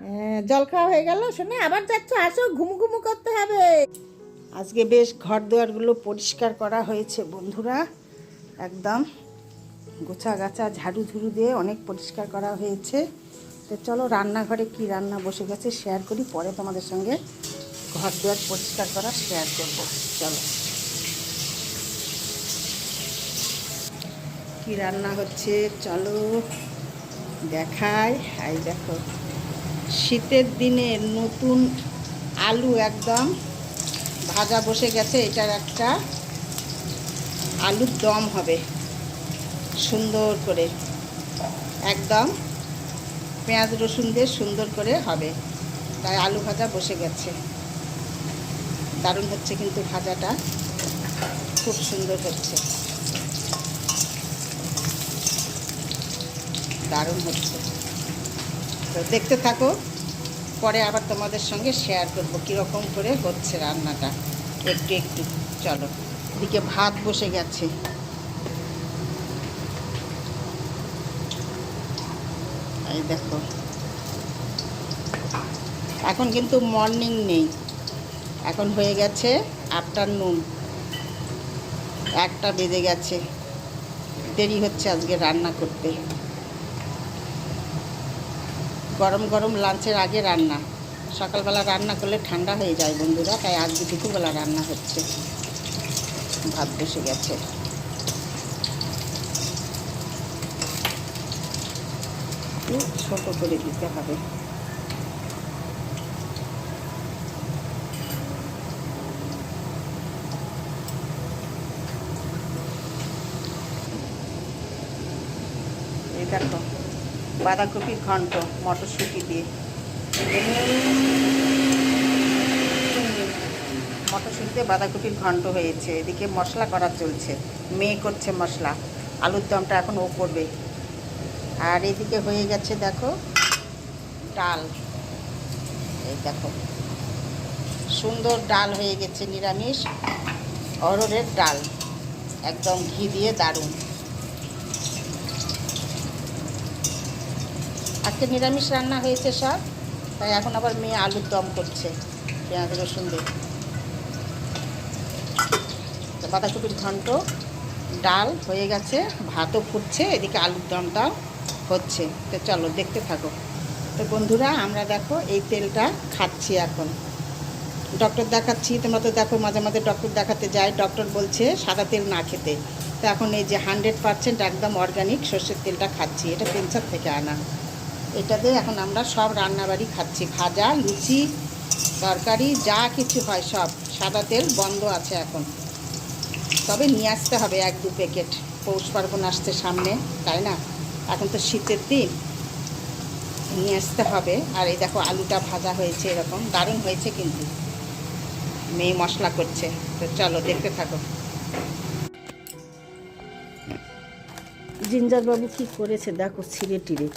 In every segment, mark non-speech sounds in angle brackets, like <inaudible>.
হ্যাঁ, জল খাওয়া হয়ে গেল শোনে আবার যাচ্ছ আসো ঘুমু ঘুমু করতে হবে। আজকে বেশ ঘর দুয়ারগুলো পরিষ্কার করা হয়েছে বন্ধুরা একদম। গোছা গাছা ঝাড়ু ঝুড়ু দিয়ে অনেক পরিষ্কার করা হয়েছে। তো চলো রান্নাঘরে কি রান্না বসে গেছে শেয়ার করি পরে তোমাদের সঙ্গে ঘর দুয়ার পরিষ্কার করা শেয়ার করব। চলো। কি রান্না হচ্ছে? চলো। দেখাই এই দেখো, শীতের দিনে নতুন আলু একদম ভাজা বসে গেছে, এটার একটা আলুর দম হবে। সুন্দর করে, একদম পেঁয়াজ রসুন দিয়ে সুন্দর করে হবে। তাই আলু ভাজা বসে গেছে। দারুণ হচ্ছে কিন্তু ভাজাটা। খুব সুন্দর হচ্ছে। দারুণ হচ্ছে। তো দেখতে থাকো, পরে আবার তোমাদের সঙ্গে শেয়ার করব কীরকম করে হচ্ছে রান্নাটা। একটু একটু, চলো। এদিকে ভাত বসে গেছে। এই দেখো। এখন কিন্তু মর্নিং নেই। এখন হয়ে গেছে আফটারনুন একটা বেজে গেছে। দেরি হচ্ছে আজকে রান্না করতে। গরম গরম লাঞ্চের আগে রান্না। সকালবেলা রান্না করলে ঠান্ডা হয়ে যায় বন্ধুরা, তাই আজকে দুপুরবেলা রান্না হচ্ছে। ভাত বসে গেছে। ছোট করে দিতে হবে। এই দেখো বাঁধাকপির ঘন্ট, মটরশুঁটি দিয়ে। মটরশুঁটিতে বাঁধাকপির ঘন্ট হয়েছে। এদিকে মশলা করা চলছে। মেয়ে করছে মশলা। আলুর দমটা এখন ও করবে। আর এদিকে হয়ে গেছে, দেখো, ডাল। এই দেখো, সুন্দর ডাল হয়ে গেছে নিরামিষ। অরহরের ডাল। একদম ঘি দিয়ে দারুণ। আজকে নিরামিষ রান্না হয়েছে সব তাই এখন আবার মেয়ে আলুর দম করছে, পেঁয়াজ, রসুন দিয়ে। বাঁধাকপির ঘন্ট, ডাল হয়ে গেছে, ভাতও ফুটছে, এদিকে আলুর দমটাও হচ্ছে। তো চলো দেখতে থাকো। তো বন্ধুরা, আমরা দেখো এই তেলটা খাচ্ছি এখন। ডক্টর দেখাচ্ছি, তোমরা তো দেখো মাঝে মাঝে ডক্টর দেখাতে যাই ডক্টর বলছে সাদা তেল না খেতে। তো এখন এই যে হান্ড্রেড পারসেন্ট একদম অর্গানিক সর্ষের তেলটা খাচ্ছি, এটা পেনসার থেকে আনা। এটাতে এখন আমরা সব রান্নাবাড়ি খাচ্ছি। ভাজা, লুচি, তরকারি, যা কিছু হয় সব। সাদা তেল বন্ধ আছে এখন। তবে নিয়ে আসতে হবে এক দু প্যাকেট। পৌষ পার্বণ আসছে সামনে, তাই না? এখন তো শীতের দিন। নিয়ে আসতে হবে। আর এই দেখো আলুটা ভাজা হয়েছে এরকম। দারুণ হয়েছে কিন্তু। মেয়ে মশলা করছে। তো চলো, দেখতে থাকো। জিঞ্জারবাবু কি করেছে? দেখো, ছিঁড়ে টিড়ে।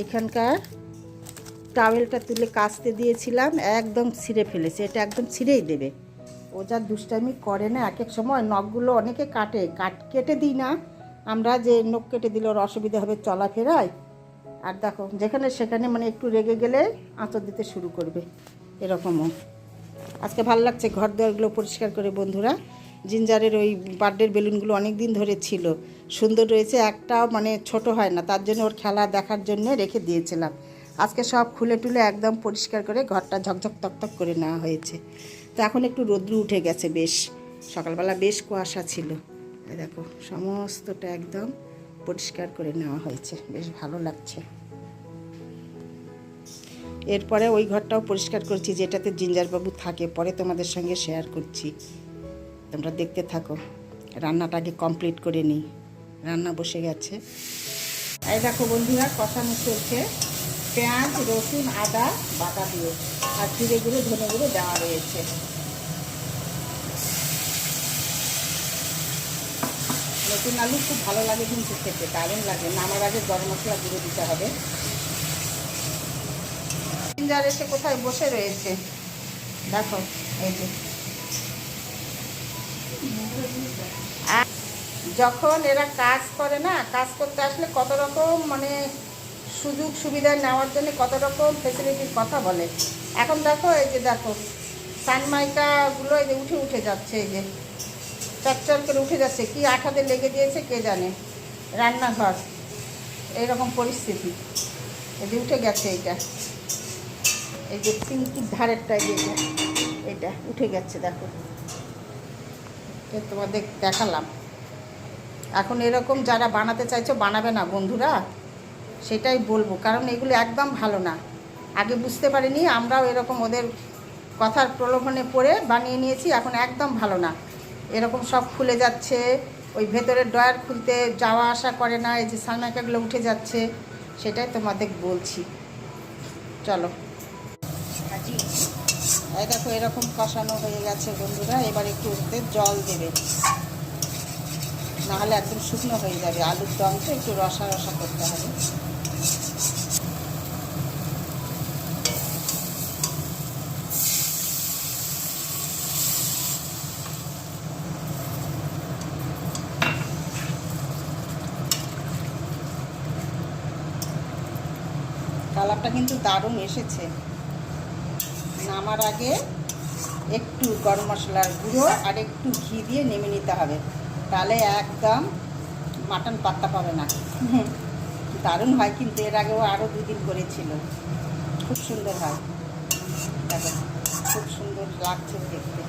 এইখানকার টাওয়েলটা তুলে কাচতে দিয়েছিলাম, একদম ছিঁড়ে ফেলেছে, এটা একদম ছিঁড়েই দেবে। ও যা দুষ্টামি করে না, এক এক সময় নখগুলো অনেকে কাটে, কাট, কেটে দিই না। আমরা যে নখ কেটে দিলে ওর অসুবিধা হবে চলাফেরায়। আর দেখো, যেখানে সেখানে মানে একটু রেগে গেলে আঁচড় দিতে শুরু করবে, এরকমও। আজকে ভালো লাগছে, ঘর দুয়ারগুলো পরিষ্কার করে, বন্ধুরা। জিঞ্জারের ওই বার্থডের বেলুনগুলো অনেক দিন ধরে ছিল। সুন্দর রয়েছে, একটাও মানে ছোট হয় না। তার জন্য ওর খেলা দেখার জন্য রেখে দিয়েছিলাম। আজকে সব খুলে টুলে একদম পরিষ্কার করে ঘরটা ঝকঝক তকতক করে নেওয়া হয়েছে। তো এখন একটু রোদ্রু উঠে গেছে বেশ। সকালবেলা বেশ কুয়াশা ছিল। দেখো, সমস্তটা একদম পরিষ্কার করে নেওয়া হয়েছে। বেশ ভালো লাগছে। এরপরে ওই ঘরটাও পরিষ্কার করছি, যেটাতে জিঞ্জারবাবু থাকে। পরে তোমাদের সঙ্গে শেয়ার করছি। তোমরা দেখতে থাকো। রান্নাটা আগে কমপ্লিট করে নিই। রান্না বসে গেছে। এই দেখো বন্ধুরা কষানো চলছে। পেঁয়াজ, রসুন, আদা, বাটা দিয়ে। আর জিরে গুঁড়ো, ধনে গুঁড়ো দেওয়া রয়েছে। নতুন আলু খুব ভালো লাগে কিন্তু খেতে, দারুণ লাগে। নামার আগে গরম মশলা গুঁড়ো দিতে হবে। জিঞ্জার এসে কোথায় বসে রয়েছে? দেখো, এই যে। যখন এরা কাজ করে না, কাজ করতে আসলে কত রকম মানে সুযোগ সুবিধা নেওয়ার জন্য কত রকম ফেসিলিটির কথা বলে। এখন দেখো এই যে দেখো, সানমাইকাগুলো এই যে উঠে উঠে যাচ্ছে এই যে চটচট করে উঠে যাচ্ছে। কি আঠাতে লেগে দিয়েছে কে জানে? রান্নাঘর। এইরকম পরিস্থিতি। এই যে উঠে গেছে এইটা। এই যে পিঙ্কির ধারেরটা এই এটা উঠে গেছে দেখো। এ তোমাদের দেখালাম। এখন এরকম যারা বানাতে চাইছো, বানাবে না বন্ধুরা। সেটাই বলব, কারণ এগুলো একদম ভালো না। আগে বুঝতে পারিনি, আমরাও এরকম ওদের কথার প্রলোভনে পড়ে বানিয়ে নিয়েছি, এখন একদম ভালো না। এরকম সব খুলে যাচ্ছে, ওই ভেতরের ডয়ার খুলতে যাওয়া আসা করে না, এই যে সানমাইকাগুলো উঠে যাচ্ছে, সেটাই তোমাদের বলছি। চলো। দেখো, এরকম কষানো হয়ে গেছে বন্ধুরা। এবার একটু ওতে জল দেবে। নাহলে একদম শুকনো হয়ে যাবে। আলুর দমটা একটু রসা রসা করতে হবে। কালারটা কিন্তু দারুণ এসেছে। নামার আগে একটু গরম মশলার গুঁড়ো আর একটু ঘি দিয়ে নেমে নিতে হবে। তাহলে একদম মাটন পাত্তা পাবে না। দারুণ হয় কিন্তু এর আগেও আরও দুদিন করেছিল। খুব সুন্দর হয়। দেখো, খুব সুন্দর লাগছে দেখতে।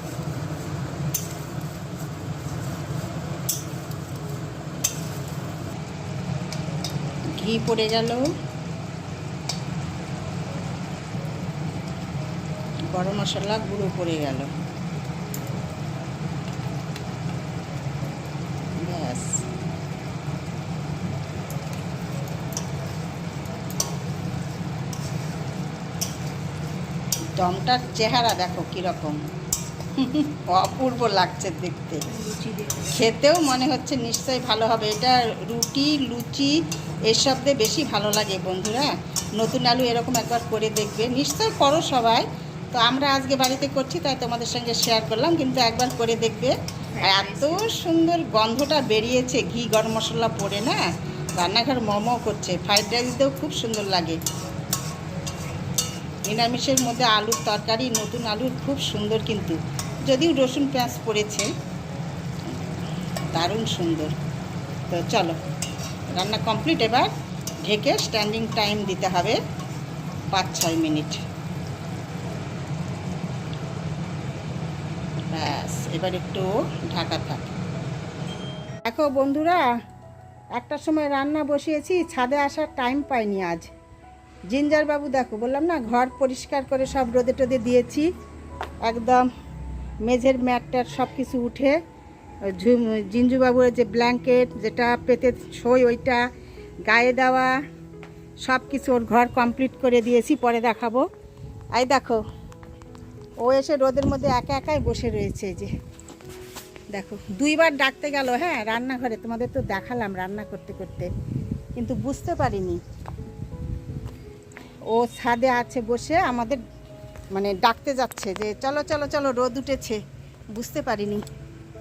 ঘি পড়ে গেল। গরম মশলা গুঁড়ো পড়ে গেল। ব্যাস। দমটার চেহারা দেখো কীরকম। অপূর্ব লাগছে দেখতে। খেতেও মনে হচ্ছে নিশ্চয়ই ভালো হবে। এটা রুটি লুচি এসব দিয়ে বেশি ভালো লাগে বন্ধুরা। নতুন আলু এরকম একবার করে দেখবে। নিশ্চয়ই করো সবাই। তো আমরা আজকে বাড়িতে করছি, তাই তোমাদের সঙ্গে শেয়ার করলাম, কিন্তু একবার করে দেখবে। এত সুন্দর গন্ধটা বেরিয়েছে, ঘি, গরম মশলা পড়ে না? রান্নাঘর মোমো করছে ফ্রাইড রাইস দিতেও খুব সুন্দর লাগে। নিরামিষের মধ্যে আলুর তরকারি, নতুন আলুর খুব সুন্দর কিন্তু। যদিও রসুন পেঁয়াজ পড়েছে, দারুণ সুন্দর। তো চলো, রান্না কমপ্লিট এবার ঢেকে স্ট্যান্ডিং টাইম দিতে হবে পাঁচ ছয় মিনিট। ব্যাস, এবার একটু ঢাকা থাক। দেখো বন্ধুরা একটার সময় রান্না বসিয়েছি, ছাদে আসার টাইম পাইনি আজ। জিঞ্জার বাবু দেখো, বললাম না, ঘর পরিষ্কার করে সব রোদে টোদে দিয়েছি। একদম মেঝের ম্যাটটার সব কিছু উঠে জিঞ্জুবাবুর যে ব্ল্যাঙ্কেট যেটা পেতে ছই ওইটা, গায়ে দেওয়া, সব কিছু ওর ঘর কমপ্লিট করে দিয়েছি, পরে দেখাবো। এই দেখো ও এসে রোদের মধ্যে একা একাই বসে রয়েছে যে। দেখো, দুইবার ডাকতে গেল হ্যাঁ রান্নাঘরে, তোমাদের তো দেখালাম রান্না করতে করতে, কিন্তু বুঝতে পারিনি। ও ছাদে আছে বসে আমাদের মানে ডাকতে যাচ্ছে যে, চলো চলো চলো, রোদ উঠেছে। বুঝতে পারিনি।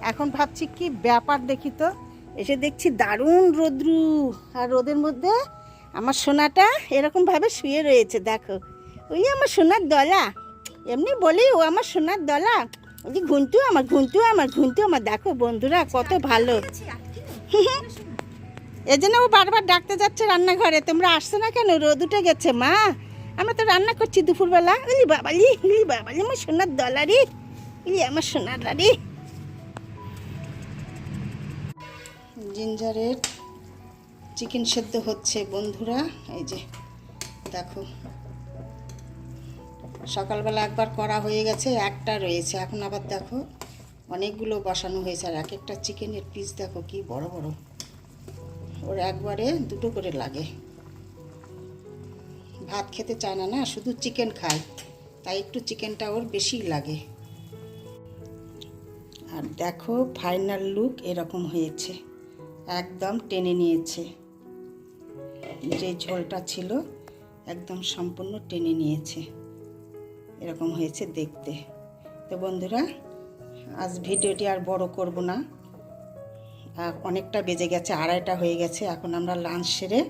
এখন ভাবছি, কি ব্যাপার দেখি তো? এসে দেখছি দারুণ রোদ্রু। আর রোদের মধ্যে আমার সোনাটা এরকমভাবে শুয়ে রয়েছে, দেখো। ওই আমার সোনার দলা। এমনি বলি, ও আমার সোনার দলা। ওই ঘুন্টু আমার ঘুন্টু আমার ঘুন্টু আমার, দেখো বন্ধুরা কত ভালো। <laughs> এই জন্য ও বারবার ডাকতে যাচ্ছে রান্নাঘরে, তোমরা আসছো না কেন? রোদ উঠে গেছে, মা। আমরা তো রান্না করছি দুপুরবেলা। ইলি বাবালি ইলি বাবালি আমার সোনার দলারি ইলি আমার সোনার লারি জিঞ্জারের চিকেন সেদ্ধ হচ্ছে, বন্ধুরা। এই যে, দেখো। সকালবেলা একবার করা হয়ে গেছে, একটা রয়েছে। এখন আবার দেখো, অনেকগুলো বসানো হয়েছে আর এক একটা চিকেনের পিস দেখো কি বড় বড়। ওর একবারে দুটো করে লাগে। ভাত খেতে চায় না না, শুধু চিকেন খায়, তাই একটু চিকেনটা ওর বেশি লাগে। আর দেখো ফাইনাল লুক এরকম হয়েছে। একদম টেনে নিয়েছে। যে ঝোলটা ছিল, একদম সম্পূর্ণ টেনে নিয়েছে। এরকম হয়েছে দেখতে। তো বন্ধুরা, আজ ভিডিওটি আর বড় করব না। আর অনেকটা বেজে গেছে, আড়াইটা হয়ে গেছে। এখন আমরা লাঞ্চ সেরে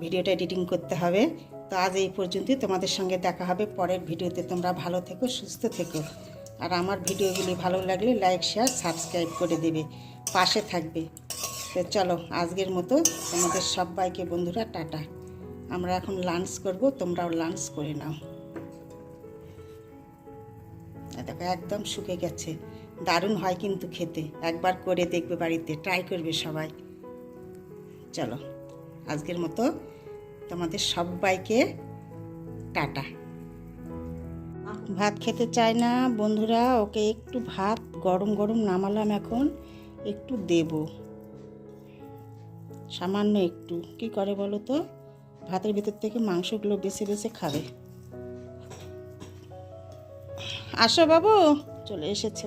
ভিডিওটা এডিটিং করতে হবে। তো আজ এই পর্যন্তই। তোমাদের সঙ্গে দেখা হবে পরের ভিডিওতে। তোমরা ভালো থেকো, সুস্থ থেকো। আর আমার ভিডিওগুলি ভালো লাগলে লাইক শেয়ার সাবস্ক্রাইব করে দেবে। পাশে থাকবে। তো চলো, আজকের মতো তোমাদের সবাইকে বন্ধুরা, টাটা। আমরা এখন লাঞ্চ করব, তোমরাও লাঞ্চ করে নাও। দেখো, একদম শুকে গেছে। দারুণ হয় কিন্তু খেতে। একবার করে দেখবে বাড়িতে ট্রাই করবে সবাই। চলো, আজকের মতো তোমাদের সবাইকে টাটা। ভাত খেতে চায় না, বন্ধুরা, ওকে একটু ভাত গরম গরম নামালাম এখন, একটু দেব। সামান্য একটু, কি করে বলো তো? ভাতের ভিতর থেকে মাংসগুলো বেছে বেছে খাবে। আসো বাবু। চলে এসেছে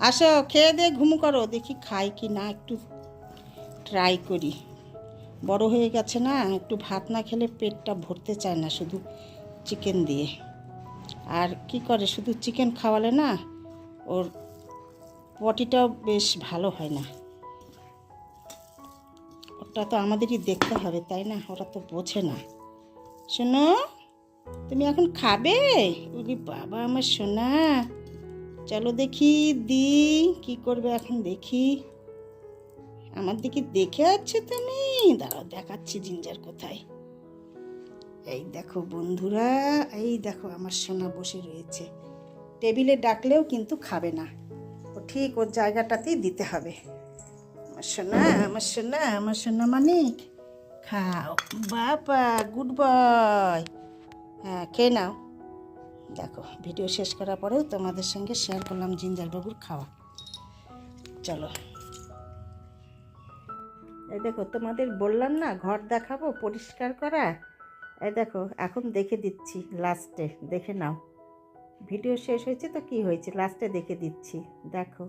আসো, খেয়ে দিয়ে ঘুমু করো, দেখি খাই কি না, একটু ট্রাই করি। বড় হয়ে গেছে না, একটু ভাত না খেলে পেটটা ভরতে চায় না শুধু চিকেন দিয়ে। আর কি করে, শুধু চিকেন খাওয়ালে না, ওর পটিটাও বেশ ভালো হয় না। ওটা তো আমাদেরই দেখতে হবে, তাই না? ওরা তো বোঝে না। শোনো তুমি এখন খাবে? ওরে বাবা আমার সোনা। চলো দেখি, দি, কি করবে এখন দেখি। আমার দিকে দেখে আছে তুমি? দাঁড়াও, দেখাচ্ছি জিঞ্জার কোথায়। এই দেখো বন্ধুরা, এই দেখো আমার সোনা বসে রয়েছে। টেবিলে ডাকলেও কিন্তু খাবে না। ও ঠিক ওর জায়গাটাতেই দিতে হবে। আমার সোনা আমার সোনা আমার সোনা মানিক। খাও। বাবা, গুড বয়। হ্যাঁ খেয়ে নাও। দেখো, ভিডিও শেষ করার পরেও তোমাদের সঙ্গে শেয়ার করলাম জিঞ্জার বাবুর খাওয়া। চলো। এই দেখো, তোমাদের বললাম না, ঘর দেখাবো, পরিষ্কার করা। এই দেখো, এখন দেখে দিচ্ছি লাস্টে দেখে নাও। ভিডিও শেষ হয়েছে তো কি হয়েছে? লাস্টে দেখে দিচ্ছি। দেখো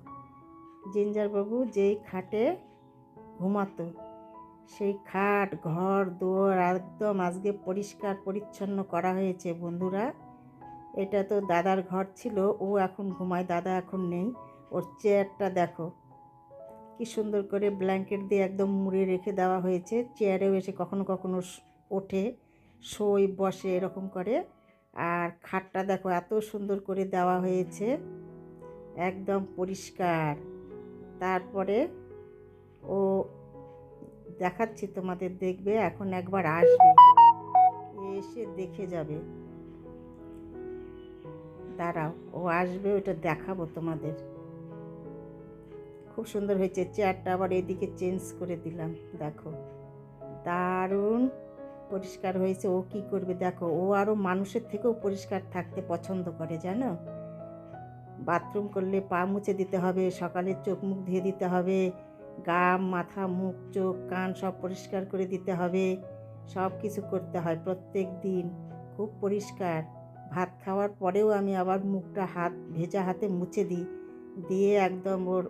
জিঞ্জারবাবু যেই খাটে ঘুমাতো সেই খাট, ঘর, দুয়ার একদম আজকে পরিষ্কার, পরিচ্ছন্ন করা হয়েছে বন্ধুরা। এটা তো দাদার ঘর ছিল, ও এখন ঘুমায়, দাদা এখন নেই। ওর চেয়ারটা দেখো, কি সুন্দর করে ব্ল্যাঙ্কেট দিয়ে একদম মুড়ে রেখে দেওয়া হয়েছে। চেয়ারেও এসে কখনো কখনো ওঠে, শোয়, বসে এরকম করে। আর খাটটা দেখো, এত সুন্দর করে দেওয়া হয়েছে, একদম পরিষ্কার। তারপরে ও দেখাচ্ছি তোমাদের দেখবে, এখন একবার আসবে। এসে দেখে যাবে। দাঁড়াও, ও আসবে, ওটা দেখাবো তোমাদের। খুব সুন্দর হয়েছে, চেয়ারটা আবার এদিকে চেঞ্জ করে দিলাম, দেখো। দারুণ পরিষ্কার হয়েছে, ও কি করবে দেখো, ও আরও মানুষের থেকেও পরিষ্কার থাকতে পছন্দ করে, জানো? বাথরুম করলে পা মুছে দিতে হবে, সকালে চোখ মুখ ধুয়ে দিতে হবে গা মাথা, মুখ, চোখ, কান সব পরিষ্কার করে দিতে হবে। সব কিছু করতে হয় প্রত্যেক দিন। খুব পরিষ্কার। ভাত খাওয়ার পরেও আমি আবার মুখটা হাত, ভেজা হাতে মুছে দিই। দিয়ে একদম ওর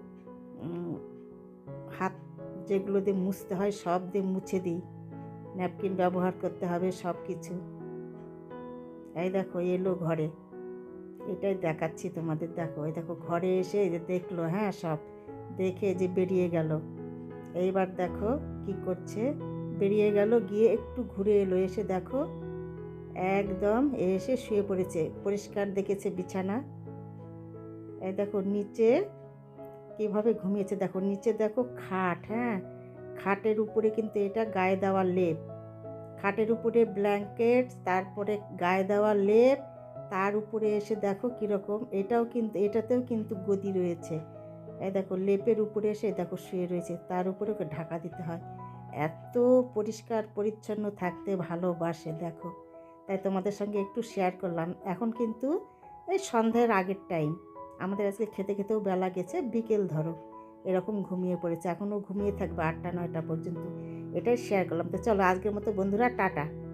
হাত যেগুলো দিয়ে মুছতে হয় সব দিয়ে মুছে দিই। ন্যাপকিন ব্যবহার করতে হবে সব কিছু। এই দেখো, এলো ঘরে। এটাই দেখাচ্ছি তোমাদের। দেখো, এই দেখো, ঘরে এসে দেখল হ্যাঁ সব। দেখে যে বেরিয়ে গেল। এইবার দেখো কি করছে। বেরিয়ে গেল, গিয়ে একটু ঘুরে এলো, এসে দেখো একদম এসে শুয়ে পড়েছে। পরিষ্কার দেখেছে বিছানা। এই দেখো নিচে কীভাবে ঘুমিয়েছে দেখো। নিচে দেখো খাট হ্যাঁ? খাটের উপরে কিন্তু এটা গায়ে দেওয়া লেপ। খাটের উপরে ব্ল্যাঙ্কেট, তারপরে গায়ে দেওয়া লেপ, তার উপরে এসে দেখো কীরকম। এটাও কিন্তু, এটাতেও কিন্তু গদি রয়েছে। এই দেখো লেপের উপরে এসে দেখো শুয়ে রয়েছে, তার উপরে ওকে ঢাকা দিতে হয়। এত পরিষ্কার পরিচ্ছন্ন থাকতে ভালোবাসে, দেখো। তাই তোমাদের সঙ্গে একটু শেয়ার করলাম। এখন কিন্তু এই সন্ধ্যার আগের টাইম আমাদের আজকে খেতে খেতেও বেলা গেছে, বিকেল ধরো। এরকম ঘুমিয়ে পড়েছে, এখনও ঘুমিয়ে থাকবে আটটা, নয়টা পর্যন্ত। এটাই শেয়ার করলাম। তো চলো আজকের মতো বন্ধুরা, টাটা।